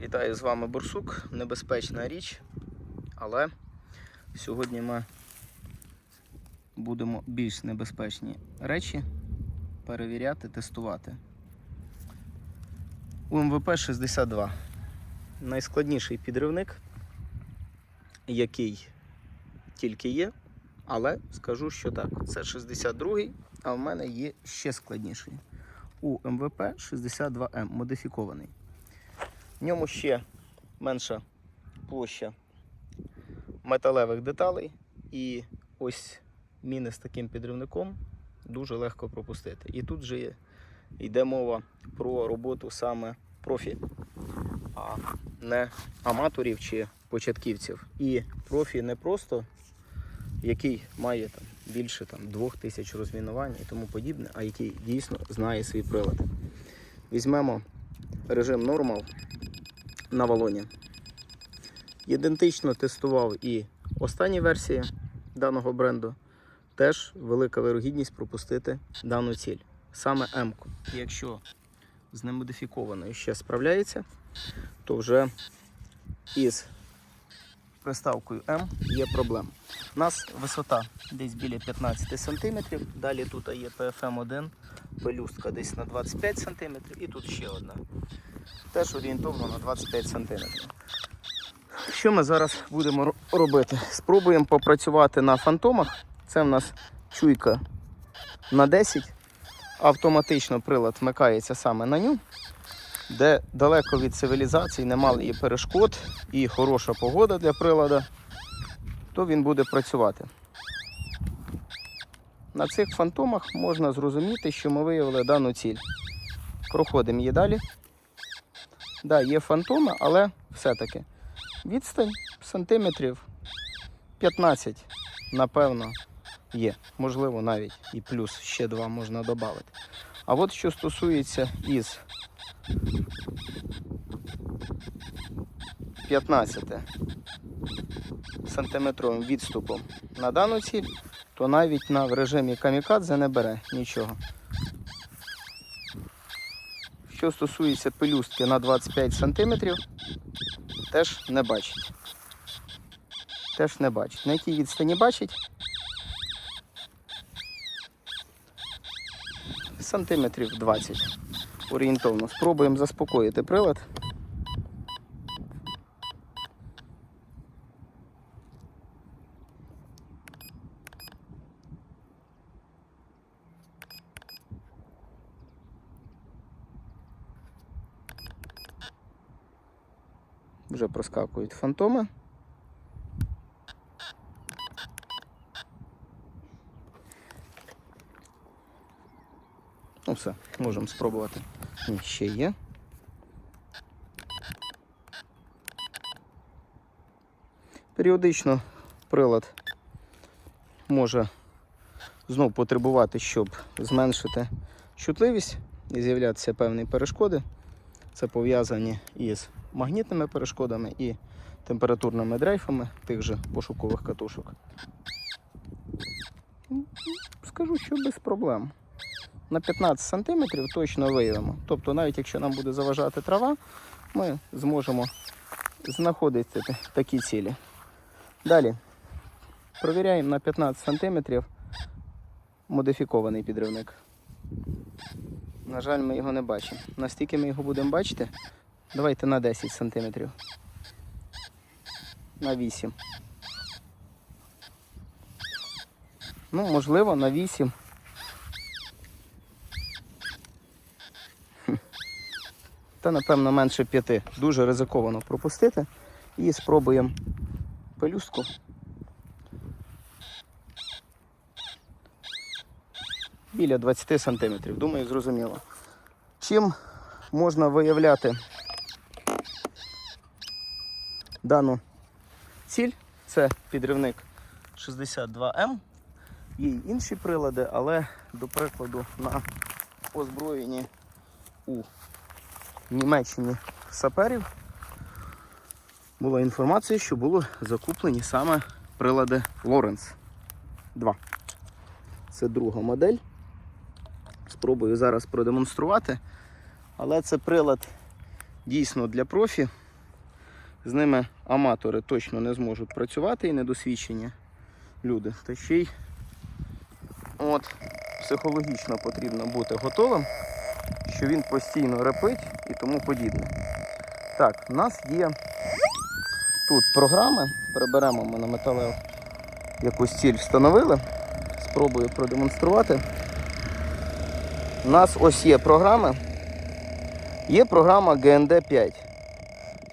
Вітаю з вами Борсук. Небезпечна річ, але сьогодні ми будемо більш небезпечні речі перевіряти, тестувати. УМВП 62. Найскладніший підривник, який тільки є, але скажу, що так, це 62-й, а в мене є ще складніший. УМВП 62М модифікований. В ньому ще менша площа металевих деталей. І ось міни з таким підривником дуже легко пропустити. І тут же йде мова про роботу саме профі, а не аматорів чи початківців. І профі не просто який має там, більше там, двох тисяч розмінувань і тому подібне, а який дійсно знає свій прилад. Візьмемо режим нормал на валоні. Ідентично тестував і останні версії даного бренду. Теж велика вирогідність пропустити дану ціль. Саме М-ку. Якщо з немодифікованою ще справляється, то вже із приставкою М є проблема. У нас висота десь біля 15 см, далі тут є PFM1, пелюстка десь на 25 см і тут ще одна теж орієнтовно на 25 см. Що ми зараз будемо робити? Спробуємо попрацювати на фантомах. Це в нас чуйка на 10. Автоматично прилад вмикається саме на ню, де далеко від цивілізації немає і перешкод, і хороша погода для прилада, то він буде працювати. На цих фантомах можна зрозуміти, що ми виявили дану ціль. Проходимо її далі. Да, є фантоми, але все-таки відстань сантиметрів 15, напевно, є. Можливо, навіть і плюс ще два можна додати. А от що стосується із 15 сантиметровим відступом на дану ціль, то навіть на в режимі камікадзе не бере нічого. Що стосується пелюстки на 25 см, теж не бачить. Теж не бачить. На якій відстані бачить? Сантиметрів 20 орієнтовно. Спробуємо заспокоїти прилад. Вже проскакують фантоми. Ну все, можемо спробувати. Ні, ще є. Періодично прилад може знов потребувати, щоб зменшити чутливість і з'являтися певні перешкоди. Це пов'язані із магнітними перешкодами і температурними дрейфами тих же пошукових катушок. Скажу, що без проблем. На 15 см точно виявимо. Тобто, навіть якщо нам буде заважати трава, ми зможемо знаходити такі цілі. Далі провіряємо на 15 см модифікований підривник. На жаль, ми його не бачимо. Настільки ми його будемо бачити, давайте на 10 см. На 8. Ну, можливо, на 8. Та, напевно, менше 5. Дуже ризиковано пропустити. І спробуємо пелюстку. Біля 20 см. Думаю, зрозуміло. Чим можна виявляти дану ціль? Це підривник 62М. Є й інші прилади, але, до прикладу, на озброєнні у Німеччині саперів була інформація, що були закуплені саме прилади Lawrence 2. Це друга модель. Спробую зараз продемонструвати. Але це прилад дійсно для профі. З ними аматори точно не зможуть працювати і недосвідчені люди. Та ще й от, психологічно потрібно бути готовим, що він постійно репить і тому подібне. Так, у нас є тут програми. Переберемо ми на металеву якусь ціль встановили. Спробую продемонструвати. У нас ось є програми. Є програма GND 5.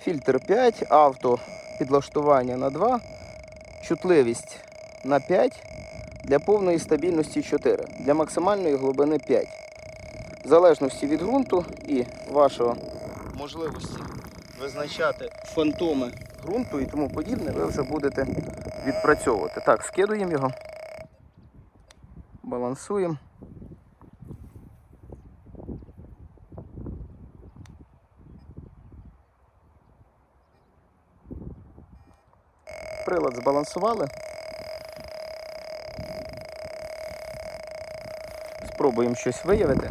Фільтр 5, авто підлаштування на 2, чутливість на 5, для повної стабільності 4, для максимальної глибини 5. В залежності від ґрунту і вашого можливості визначати фантоми ґрунту і тому подібне, ви вже будете відпрацьовувати. Так, скидуємо його, балансуємо. Прилад збалансували. Спробуємо щось виявити.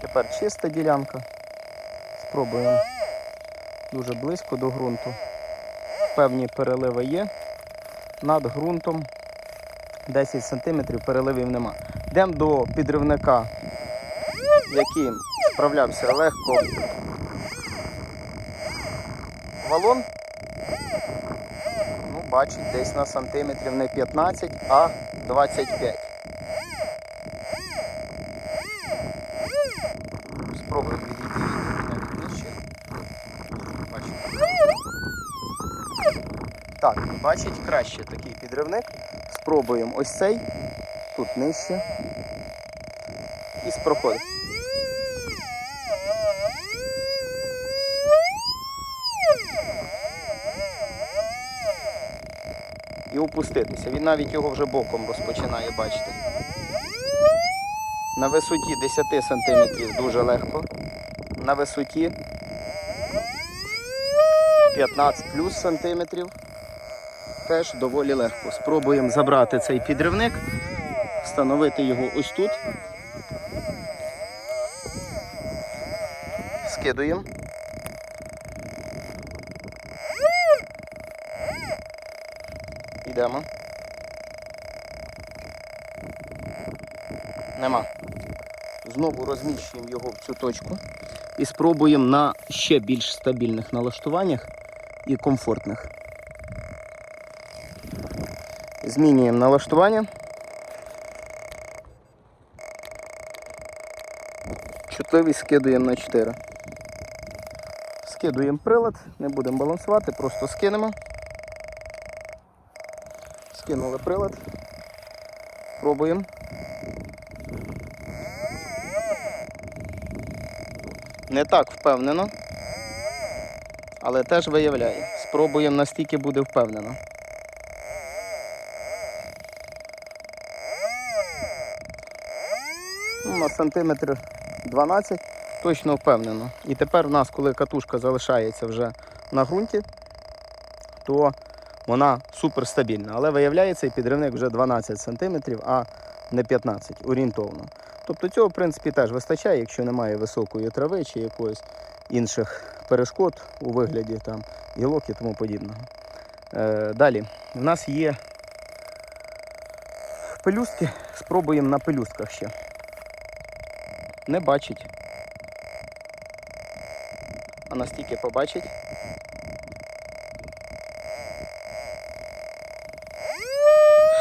Тепер чиста ділянка. Спробуємо дуже близько до ґрунту. Певні переливи є. Над ґрунтом 10 см переливів нема. Йдемо до підривника, яким справлявся легко валон. Ну, бачить, десь на сантиметрів не 15, а 25. Спробуємо відійти від нижче. Бачите. Так, бачить краще такий підривник. Спробуємо ось цей, тут нижче. І з. І опуститися. Він навіть його вже боком розпочинає бачити. На висоті 10 см дуже легко. На висоті 15 плюс сантиметрів теж доволі легко. Спробуємо забрати цей підривник, встановити його ось тут. Скидуємо. Йдемо. Нема. Знову розміщуємо його в цю точку і спробуємо на ще більш стабільних налаштуваннях і комфортних. Змінюємо налаштування. Чутливість скидуємо на 4. Скидуємо прилад, не будемо балансувати, просто скинемо. Скинули прилад. Пробуємо. Не так впевнено, але теж виявляє. Спробуємо настільки буде впевнено. Ну, на сантиметр 12 точно впевнено. І тепер в нас, коли катушка залишається вже на ґрунті, то вона суперстабільна. Але виявляється, цей підривник вже 12 см, а не 15 орієнтовно. Тобто цього, в принципі, теж вистачає, якщо немає високої трави чи якоїсь інших перешкод у вигляді там, гілок і тому подібного. Е, далі, в нас є пелюстки, спробуємо на пелюстках ще. Не бачить. А настільки побачить.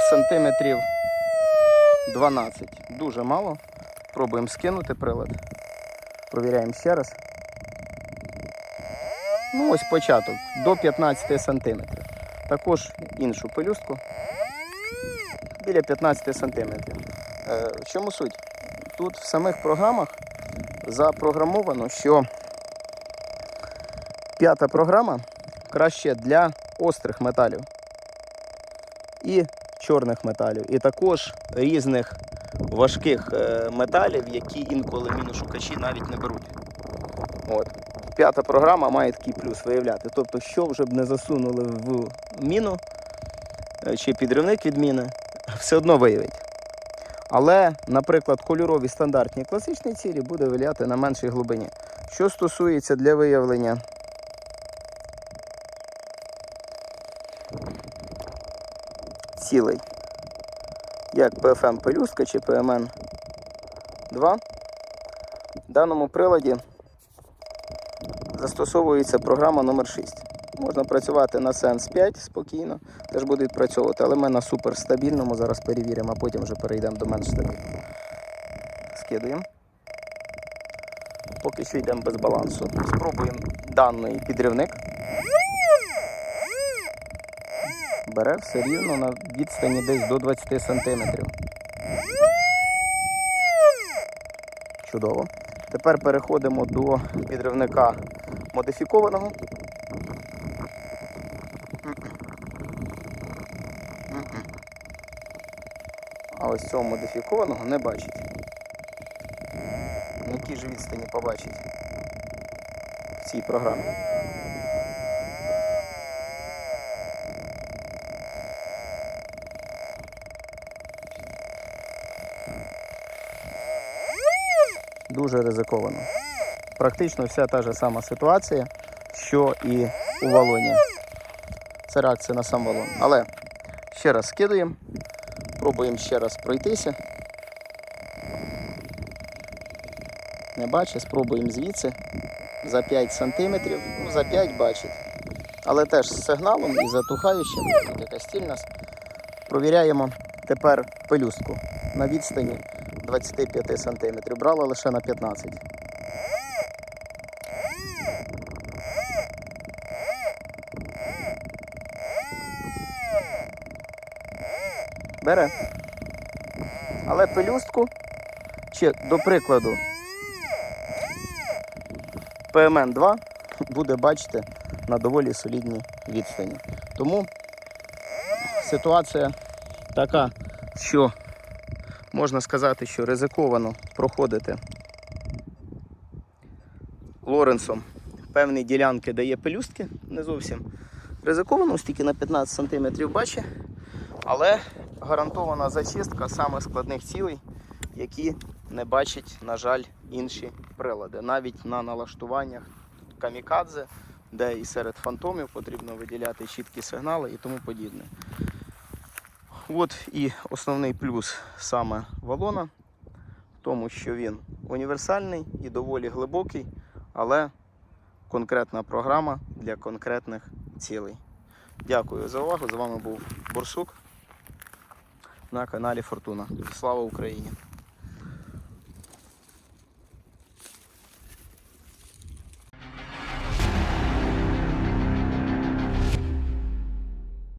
Сантиметрів 12. Дуже мало. Пробуємо скинути прилад. Провіряємо ще раз. Ну ось початок до 15 сантиметрів. Також іншу пелюстку біля 15 сантиметрів. Е, в чому суть? Тут в самих програмах запрограмовано, що п'ята програма краще для острих металів і чорних металів, і також різних важких е, металів, які інколи міношукачі навіть не беруть. От. П'ята програма має такий плюс виявляти. Тобто, що вже б не засунули в міну е, чи підривник від міни, все одно виявить. Але, наприклад, кольорові стандартні класичні цілі буде виявляти на меншій глибині. Що стосується для виявлення цілей, як PFM пелюстка чи PMN 2, в даному приладі застосовується програма номер 6. Можна працювати на Sense 5 спокійно, теж буде відпрацьовувати, але ми на суперстабільному зараз перевіримо, а потім вже перейдемо до менш стабільного. Скидуємо. Поки що йдемо без балансу. Спробуємо даний підривник. Бере все рівно на відстані десь до 20 см. Чудово. Тепер переходимо до підривника модифікованого. Ось цього модифікованого не бачить. На якій ж відстані побачить в цій програмі. Дуже ризиковано. Практично вся та ж сама ситуація, що і у валоні. Це реакція на сам валон. Але ще раз скидуємо, пробуємо ще раз пройтися. Не бачить, спробуємо звідси за 5 см, ну за 5 бачить. Але теж з сигналом і затухаючим, тут якась. Провіряємо тепер пелюстку на відстані 25 см. Брала лише на 15 Бере. Але пелюстку, чи, до прикладу, ПМН-2 буде бачити на доволі солідній відстані. Тому ситуація така, що можна сказати, що ризиковано проходити Лоренсом певні ділянки, де є пелюстки, не зовсім ризиковано, ось тільки на 15 см бачить, але гарантована зачистка саме складних цілей, які не бачать, на жаль, інші прилади. Навіть на налаштуваннях камікадзе, де і серед фантомів потрібно виділяти чіткі сигнали і тому подібне. От і основний плюс саме валона, в тому, що він універсальний і доволі глибокий, але конкретна програма для конкретних цілей. Дякую за увагу. З вами був Борсук на каналі Фортуна. Слава Україні!